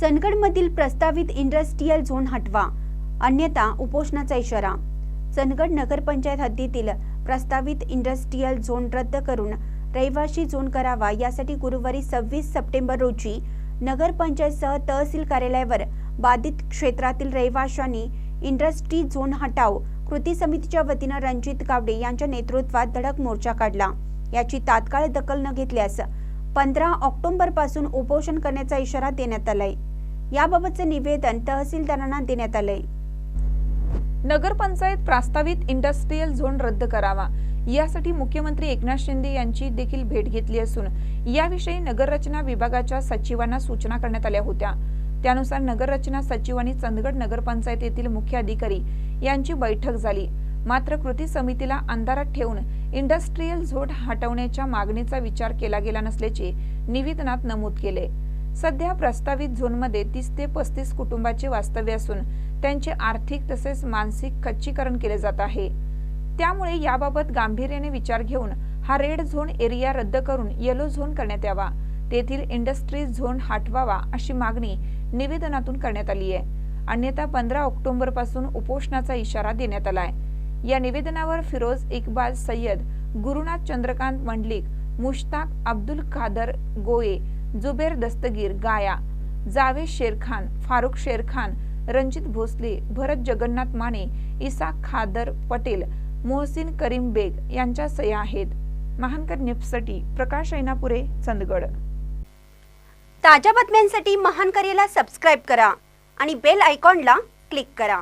चंदगडमधील प्रस्तावित industrial zone हटवा. अन्यथा उपोषणाचा इशारा. चंदगड नगरपंचायत हद्दीतील प्रस्तावित इंडस्ट्रीयल झोन रद्द करून रहिवाशी झोन करावा यासाठी गुरुवारी सव्वीस सप्टेंबर रोजी नगरपंचायतसह तहसील कार्यालयावर बाधित क्षेत्रातील रहिवाशांनी इंडस्ट्री झोन हटाव कृती समितीच्या वतीनं रणजित गावडे यांच्या नेतृत्वात धडक मोर्चा काढला. याची तात्काळ दखल न घेतल्यास पंधरा ऑक्टोबरपासून उपोषण करण्याचा इशारा देण्यात आलाय. याबाबतचे निवेदन तहसीलदारांना देण्यात आलंय. नगरपंचायत प्रास्तावित इंडस्ट्रीयल झोन रद्द करावा. यासाठी मुख्यमंत्री एकनाथ शिंदे यांची देखील भेट घेतली असून याविषयी नगररचना विभागाच्या सचिवांना सूचना करण्यात आल्या होत्या. त्यानुसार नगररचना सचिवांनी चंदगड नगरपंचायत येथील मुख्य अधिकारी यांची बैठक झाली. मात्र कृती समितीला अंधारात ठेवून इंडस्ट्रीयल झोड हटवण्याच्या मागणीचा विचार केला गेला नसल्याचे निवेदनात नमूद केले. सध्या प्रस्तावित झोनमध्ये तीस ते पस्तीस कुटुंबाचे वास्तव्य असून त्यांचे आर्थिक तसेच मानसिक खच्चीकरण केले जात आहे. त्यामुळे याबाबत गांभीर्याने विचार घेऊन हा रेड झोन एरिया रद्द करून येलो झोन करण्यात यावा. तेथील इंडस्ट्रीज झोन हटवावा अशी मागणी निवेदनातून करण्यात आली आहे. अन्यथा पंधरा ऑक्टोबरपासून उपोषणाचा इशारा देण्यात आलाय. या निवेदनावर फिरोज इकबाल सय्यद गुरुनाथ चंद्रकांत मंडलिक मुश्ताक अब्दुल खादर गोये जुबेर दस्तगीर गाया जावेद शेरखान फारुख शेरखान रणजित भोसले भरत जगन्नाथ माने इसा खादर पटेल मोहसिन करीम बेग यांच्या सह्या आहेत. महानकर न्यूजसाठी प्रकाश ऐनापुरे चंदगड. ताज्या बातम्यांसाठी महानकरेला सबस्क्राईब करा आणि बेल आयकॉनला क्लिक करा.